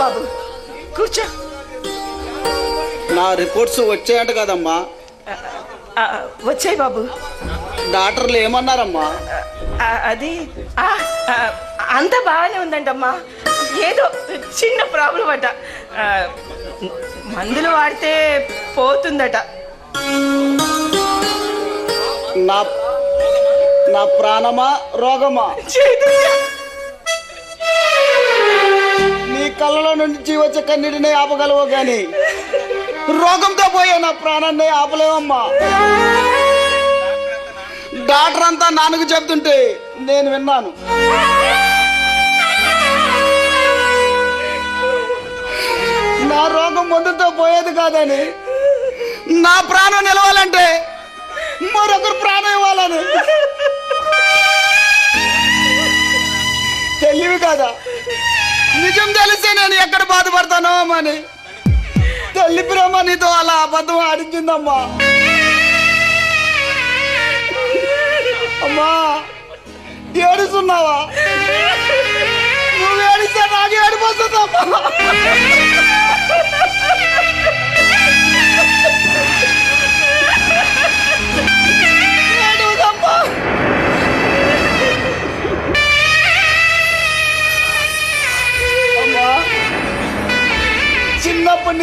బాబు. కూర్చో. నా రిపోర్ట్స్ వచ్చాయంట కదమ్మా. వచ్చాయి బాబు. డాక్టర్లు ఏమన్నారమ్మా? అది అంత బాగానే ఉందంటమ్మా. ఏదో చిన్న ప్రాబ్లం అట. మందులు వాడితే పోతుందట. నా నా ప్రాణమా రోగమా? చైతన్య కళ్ళలో నుంచి వచ్చే కన్నీటిని ఆపగలవు కానీ రోగంతో పోయే నా ప్రాణాన్ని ఆపలేవమ్మా. డాక్టర్ అంతా నాన్నకు చెప్తుంటే నేను విన్నాను. నా రోగం ముందుతో పోయేది కాదని నా ప్రాణం నిలవాలంటే మరొకరు ప్రాణం ఇవ్వాలని. తెలివి కదా? నిజం తెలిసే నేను ఎక్కడ బాధపడతానో అని తల్లి ప్రేమ నీతో అలా అబద్ధం ఆడించిందమ్మా. అమ్మా ఏడుస్తున్నావా? నువ్వు ఏడిస్తే నాకు ఏడిపోతుందమ్మా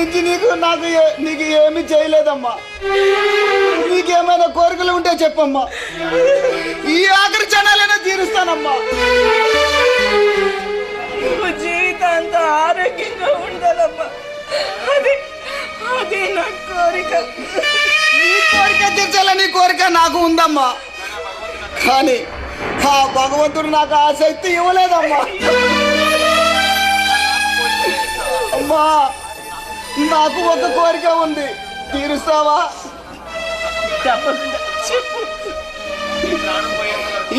నుంచి నీకు నాకు నీకు ఏమీ చేయలేదమ్మా. నీకేమైనా కోరికలు ఉంటే చెప్పమ్మా. ఈ ఆఖరి క్షణాలైనా తీరుస్తానమ్మా. జీవితాంతం ఆరోగ్యంగా ఉండాలమ్మా. అది అది నా కోరిక. నీ కోరిక తీర్చాలని కోరిక నాకు ఉందమ్మా. కానీ ఆ భగవంతుడు నాకు ఆ శక్తి ఇవ్వలేదమ్మా. అమ్మా నాకు ఒక కోరిక ఉంది. తీరుస్తావా?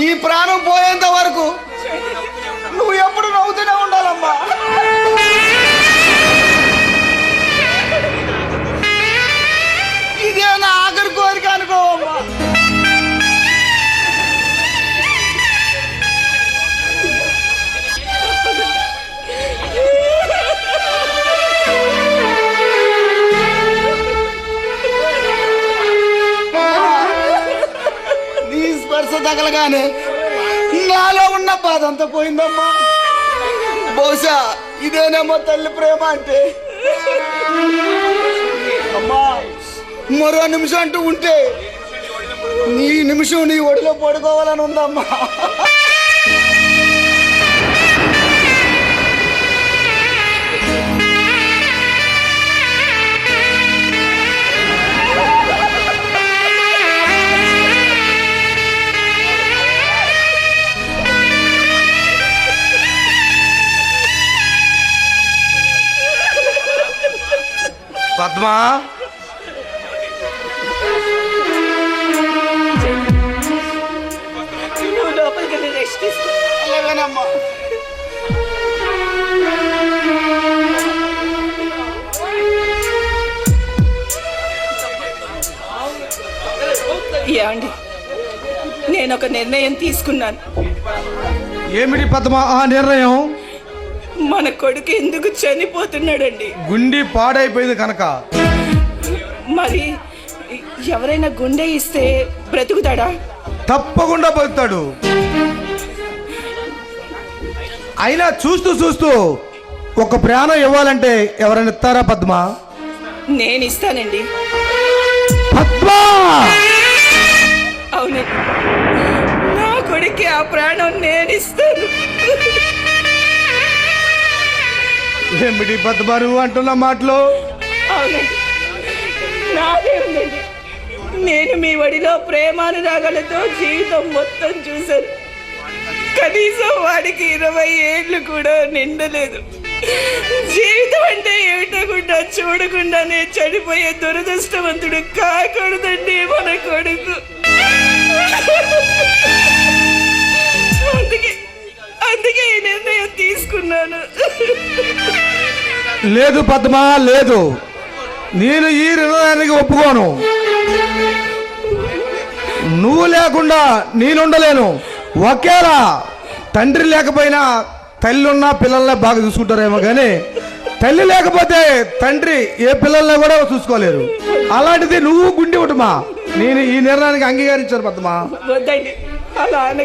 ఈ ప్రాణం పోయేంత వరకు నువ్వు ఎప్పుడు నవ్వుతూనే ఉండాలమ్మా. తగలగానే నాలో ఉన్న బాధ అంతా పోయిందమ్మా. బహుశా ఇదేనేమో తల్లి ప్రేమ అంటే. అమ్మా మరో నిమిషం అంటూ ఉంటే నీ నిమిషం నీ ఒడిలో పడుకోవాలని ఉందమ్మా. పద్మా? ఏమండి? నేను ఒక నిర్ణయం తీసుకున్నాను. ఏమిటి పద్మా? ఆ నిర్ణయం? మన కొడుకు ఎందుకు చనిపోతున్నాడండి? గుండి పాడైపోయింది కనుక. మరి ఎవరైనా గుండె ఇస్తే బ్రతుకుతాడా? తప్పకుండా బతుకుతాడు అయినా చూస్తూ చూస్తూ ఒక ప్రాణం ఇవ్వాలంటే ఎవరైనా ఇస్తారా పద్మా? నేను ఇస్తానండి. పద్మా! అవునండి. నా కొడుక్కి ఆ ప్రాణం నేను ఇస్తాను. ఏమిటి పద్మా అంటున్న మాటలు? నాదే ఉందండి. నేను మీ వడిలో ప్రేమానురాగాలతో జీవితం మొత్తం చూశాను. కనీసం వాడికి ఇరవై ఏళ్ళు కూడా నిండలేదు. జీవితం అంటే ఏమిటకుండా చూడకుండానే చనిపోయే దురదృష్టవంతుడు కాకూడదండి మన కొడుకు. అందుకే అందుకే ఈ నిర్ణయం తీసుకున్నాను. లేదు పద్మ లేదు. నేను ఈ నిర్ణయానికి ఒప్పుకోను. నువ్వు లేకుండా నేనుండలేను. ఒకేలా తండ్రి లేకపోయినా తల్లి ఉన్న పిల్లల్ని బాగా చూసుకుంటారేమో కానీ తల్లి లేకపోతే తండ్రి ఏ పిల్లల్ని కూడా చూసుకోలేరు. అలాంటిది నువ్వు గుండి ఉటమా నేను ఈ నిర్ణయానికి అంగీకరించాను పద్మా.